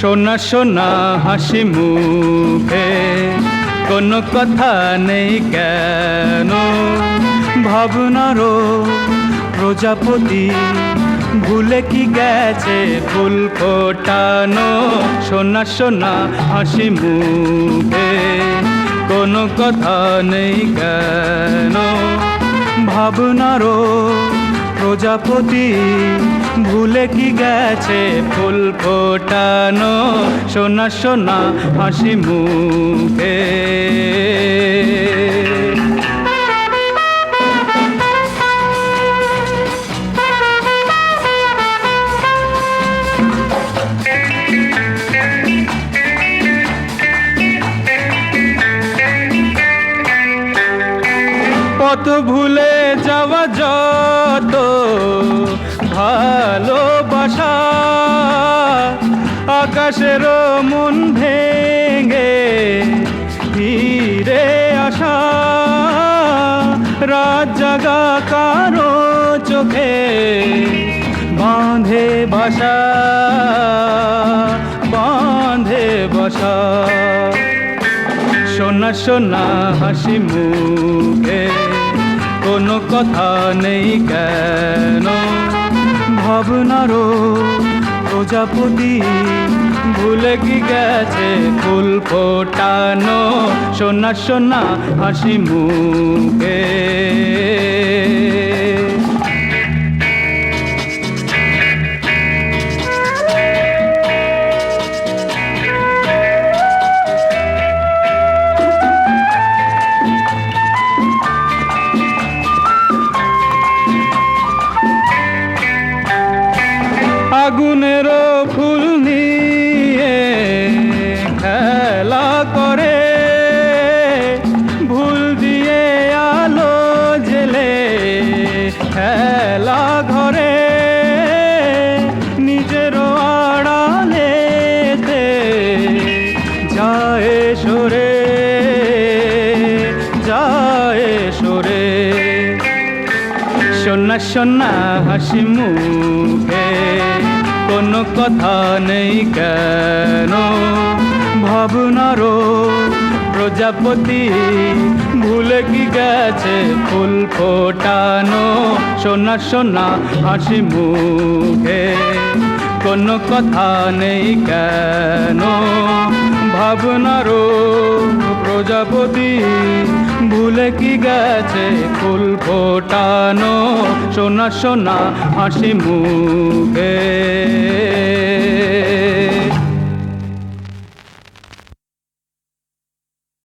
সোনা সোনা হাসি মুখে। কোনো কথা নেই কেন? ভাবনারও প্রজাপতি ভুলে কি গেছে ফুল ফোটানো? সোনা সোনা হাসি মুখে। কোনো কথা নেই কেন? ভাবনারও প্রজাপতি ভুলে কি গেছে ফুল ফোটানো? সোনা সোনা হাসি মুখে। পথ ভুলে যাওয়া ভালোবাসা আকাশের মন ভেঙে ফিরে আসা। রাত জাগা কারও চোখে বাঁধে বাসা, বাঁধে বসা। সোনা সোনা হাসি মুখে, কোনো কথা নেই কেন? ভাবনারও প্রজাপতি। ভুলে কি গেছে ফুল ফোটানো? সোনা সোনা হাসি মুখে। আগুনের ফুল নিয়ে খেলা করে। ভুল দিয়ে আলো জেলে খেলা ঘরে। নিজের আড়ালেতে যায় সরে যায় সরে। সোনা সোনা হাসি মুখে কোনো কথা নেই কেন? ভাবনারও প্রজাপতি, ভুলে কি গেছে ফুল ফোটানো? সোনা সোনা, হাসি মুখে কোনো কথা নেই কেন? ভাবনারও প্রজাপতি, ভুলে কি গেছে ফুল ফোটানো? সোনা সোনা হাসি মুখে।